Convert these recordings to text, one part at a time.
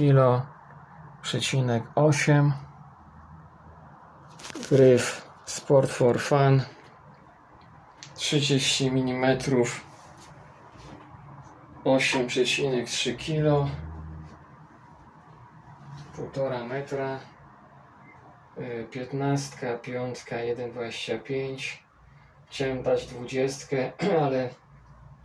kilo, przecinek 8 gryf Sport for Fun. 30 mm 8,3 kg 1,5 metra y, 15, 5, 1,25 Chciałem dać 20, ale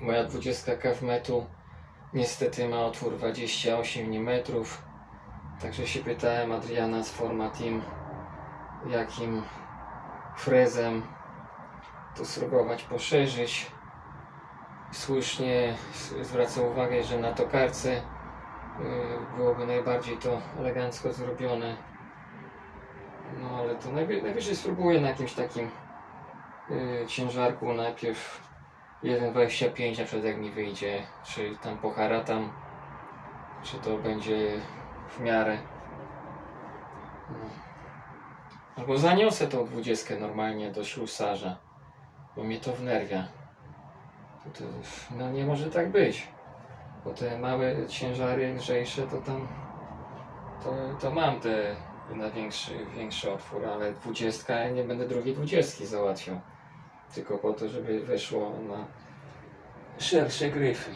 moja 20 kawmetu niestety ma otwór 28 mm. Także się pytałem Adriana z Formatim, jakim frezem to spróbować poszerzyć. Słusznie zwraca uwagę, że na tokarce y, byłoby najbardziej to elegancko zrobione. No ale to najwy- najwyżej spróbuję na jakimś takim y, ciężarku najpierw 1,25 na przykład jak mi wyjdzie, czy tam poharatam, czy to będzie w miarę. No. Albo zaniosę tą 20 normalnie do ślusarza, bo mnie to wnerwia. To, to, no nie może tak być, bo te małe ciężary lżejsze to tam, to, to mam te na większy, większy otwór, ale 20 ja nie będę drugiej 20 załatwiał tylko po to, żeby weszło na szersze gryfy.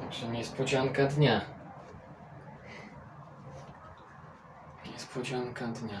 Także niespodzianka dnia. Niespodzianka dnia.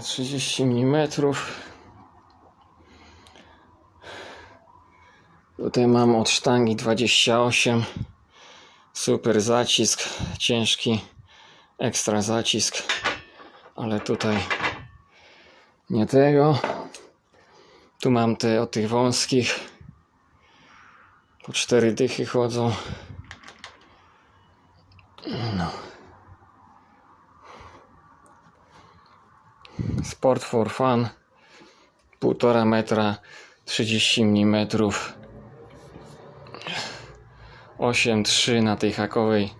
30 mm. Tutaj mam od sztangi 28. Super zacisk, ciężki, ekstra zacisk, ale tutaj nie tego. Tu mam te od tych wąskich. Po cztery dychy chodzą. Sport for Fun. 1,5 metra 30 mm 8,3 na tej hakowej.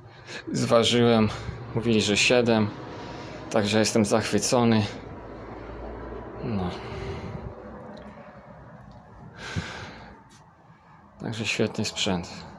Zważyłem. Mówili, że 7 także jestem zachwycony. No. Także świetny sprzęt